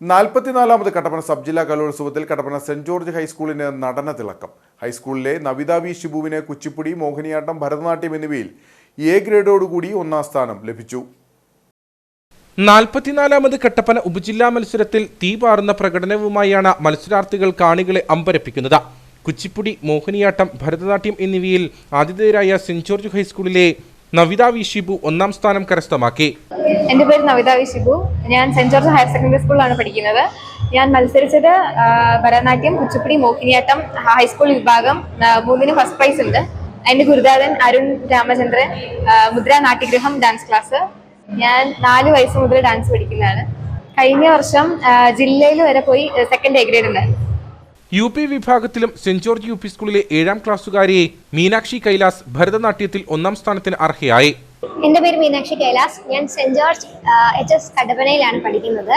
നാൽപ്പത്തിനാലാമത് Kattappana sub ജില്ലാ കലോത്സവത്തിൽ Kattappana saint George ഹൈസ്കൂളിന് നടന തിളക്കം. ഹൈസ്കൂളിലെ നവിത വി ശിബുവിന് കുച്ചിപ്പുടി മോഹിനിയാട്ടം ഭരതനാട്യം എന്നിവയിൽ എ ഗ്രേഡോടുകൂടി ഒന്നാം സ്ഥാനം ലഭിച്ചു. നാൽപ്പത്തിനാലാമത് കട്ടപ്പന ഉപജില്ലാ മത്സരത്തിൽ തീപാറുന്ന പ്രകടനവുമായാണ് മത്സരാർത്ഥികൾ കാണികളെ അമ്പരപ്പിക്കുന്നത്. കുച്ചിപ്പുടി മോഹിനിയാട്ടം ഭരതനാട്യം എന്നിവയിൽ ആതിഥേയരായ സെന്റ് ജോർജ് ഹൈസ്കൂളിലെ നവിത വി ഷിബു ഒന്നാം സ്ഥാനം കരസ്ഥമാക്കി. എന്റെ പേര് നവിത വി ഷിബു. ഞാൻ സെന്റ് ജോർജ് ഹയർ സെക്കൻഡറി സ്കൂളിലാണ് പഠിക്കുന്നത്. ഞാൻ മത്സരിച്ചത് ഭരതനാട്യം കുച്ചിപ്പുടി മോഹിനിയാട്ടം ഹൈസ്കൂൾ വിഭാഗം മൂന്നിന് ഫസ്റ്റ് പ്രൈസ് ഉണ്ട്. എന്റെ ഗുരുദാരൻ അരുൺ രാമചന്ദ്രൻ മുദ്ര നാട്യഗ്രഹം ഡാൻസ് ക്ലാസ് ഞാൻ നാല് വയസ്സ് മുതൽ ഡാൻസ് പഠിക്കുന്നതാണ്. കഴിഞ്ഞ വർഷം ജില്ലയിൽ വരെ പോയി സെക്കൻഡ് എ ഗ്രേഡ് ഉണ്ടായിരുന്നു യു പി വിഭാഗത്തിലും സെന്റ് ജോർജ് യു പി സ്കൂളിലെ ഏഴാം ക്ലാസ്സുകാരിയെ മീനാക്ഷി കൈലാസ് ഭരതനാട്യത്തിൽ ഒന്നാം സ്ഥാനത്തിന് അർഹയായി. എന്റെ പേര് മീനാക്ഷി കൈലാസ്. ഞാൻ സെന്റ് ജോർജ് എച്ച് എസ് കട്ടപ്പനയിലാണ് പഠിക്കുന്നത്.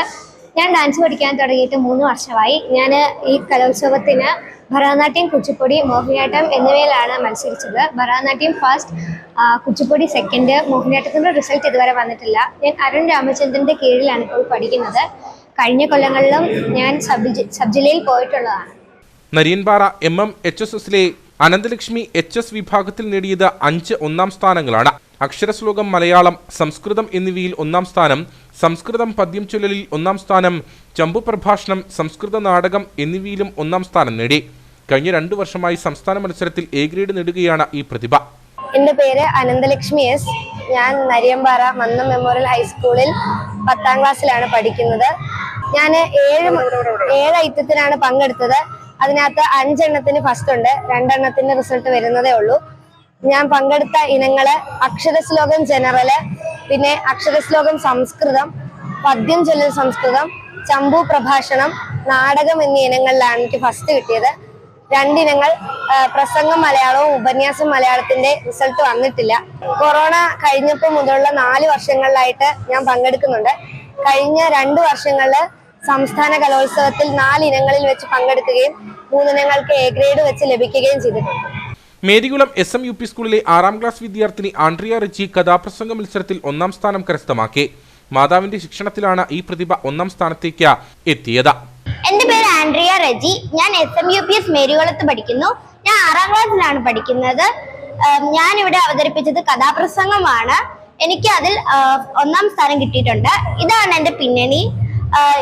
ഞാൻ ഡാൻസ് പഠിക്കാൻ തുടങ്ങിയിട്ട് മൂന്ന് വർഷമായി. ഞാൻ ഈ കലോത്സവത്തിന് ഭരതനാട്യം കുച്ചിപ്പൊടി മോഹിനിയാട്ടം എന്നിവയിലാണ് മത്സരിച്ചത്. ഭരതനാട്യം ഫസ്റ്റ് കുച്ചിപ്പൊടി സെക്കൻഡ് മോഹിനിയാട്ടത്തിന്റെ റിസൾട്ട് ഇതുവരെ വന്നിട്ടില്ല. ഞാൻ അരുൺ രാമചന്ദ്രന്റെ കീഴിലാണ് ഇപ്പോൾ പഠിക്കുന്നത്. കഴിഞ്ഞ കൊല്ലങ്ങളിലും ഞാൻ സബ് സബ് ജില്ലയിൽ പോയിട്ടുള്ളതാണ്. Nariyampara M M H S എസിലെ അനന്തലക്ഷ്മി എച്ച് എസ് വിഭാഗത്തിൽ നേടിയത് അഞ്ച് ഒന്നാം സ്ഥാനങ്ങളാണ്. അക്ഷരശ്ലോകം മലയാളം സംസ്കൃതം എന്നിവയിൽ ഒന്നാം സ്ഥാനം സംസ്കൃതം പദ്യം ചൊല്ലലിൽ ഒന്നാം സ്ഥാനം ചമ്പു പ്രഭാഷണം സംസ്കൃത നാടകം എന്നിവയിലും ഒന്നാം സ്ഥാനം നേടി. കഴിഞ്ഞ രണ്ടു വർഷമായി സംസ്ഥാന മത്സരത്തിൽ എ ഗ്രേഡ് നേടുകയാണ് ഈ പ്രതിഭ. എന്റെ പേര് അനന്തലക്ഷ്മി എസ്. ഞാൻ നരിയമ്പാറ മന്നം മെമ്മോറിയൽ ഹൈസ്കൂളിൽ പത്താം ക്ലാസ്സിലാണ് പഠിക്കുന്നത്. ഞാൻ ഏഴ് ഏഴ് ഐറ്റത്തിനാണ് പങ്കെടുത്തത്. അതിനകത്ത് അഞ്ചെണ്ണത്തിന് ഫസ്റ്റ് ഉണ്ട്. രണ്ടെണ്ണത്തിന്റെ റിസൾട്ട് വരുന്നതേ ഉള്ളൂ. ഞാൻ പങ്കെടുത്ത ഇനങ്ങൾ അക്ഷരശ്ലോകം ജനറൽ പിന്നെ അക്ഷരശ്ലോകം സംസ്കൃതം പദ്യം ചൊല്ലൽ സംസ്കൃതം ചമ്പു പ്രഭാഷണം നാടകം എന്നീ ഇനങ്ങളിലാണ് എനിക്ക് ഫസ്റ്റ് കിട്ടിയത്. രണ്ടിനങ്ങൾ പ്രസംഗം മലയാളവും ഉപന്യാസം മലയാളത്തിന്റെ റിസൾട്ട് വന്നിട്ടില്ല. കൊറോണ കഴിഞ്ഞപ്പോൾ മുതലുള്ള നാല് വർഷങ്ങളിലായിട്ട് ഞാൻ പങ്കെടുക്കുന്നുണ്ട്. കഴിഞ്ഞ രണ്ട് വർഷങ്ങളിൽ സംസ്ഥാന കലോത്സവത്തിൽ നാല് ഇനങ്ങളിൽ വെച്ച് പങ്കെടുക്കുകയും മൂന്നിനങ്ങൾക്ക് എ ഗ്രേഡ് വെച്ച് ലഭിക്കുകയും ചെയ്തിട്ടുണ്ട്. Merikulam S M U P സ്കൂളിലെ ആറാം ക്ലാസ് വിദ്യാർത്ഥിനി ആൻഡ്രിയ റിച്ചി കഥാപ്രസംഗ മത്സരത്തിൽ ഒന്നാം സ്ഥാനം കരസ്ഥമാക്കി. മാതാവിന്റെ ശിക്ഷണത്തിലാണ് ഈ പ്രതിഭ ഒന്നാം സ്ഥാനത്തേക്ക് എത്തിയത്. എന്റെ പേര് ആൻഡ്രിയ റെജി ഞാൻ S M U P S മേരികുളത്ത് പഠിക്കുന്നു. ഞാൻ ആറാം ക്ലാസ്സിലാണ് പഠിക്കുന്നത്. ഞാൻ ഇവിടെ അവതരിപ്പിച്ചത് കഥാപ്രസംഗമാണ്. എനിക്ക് അതിൽ ഒന്നാം സ്ഥാനം കിട്ടിയിട്ടുണ്ട്. ഇതാണ് എന്റെ പിന്നണി.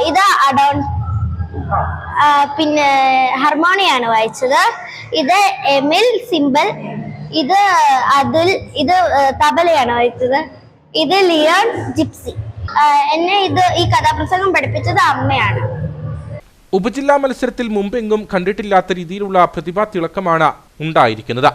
ഇത് അഡോൺ പിന്നെ ഹർമോണിയാണ് വായിച്ചത്. ഇത് എമിൽ സിംബൽ ഇത് അതുൽ ഇത് തബലയാണ് വായിച്ചത്. ഇത് ലിയോൺ ജിപ്സി. എന്നെ ഇത് ഈ കഥാപ്രസംഗം പഠിപ്പിച്ചത് അമ്മയാണ്. ഉപജില്ലാ മത്സരത്തിൽ മുമ്പെങ്ങും കണ്ടിട്ടില്ലാത്ത രീതിയിലുള്ള പ്രതിഭാ തിളക്കമാണ് ഉണ്ടായിരിക്കുന്നത്.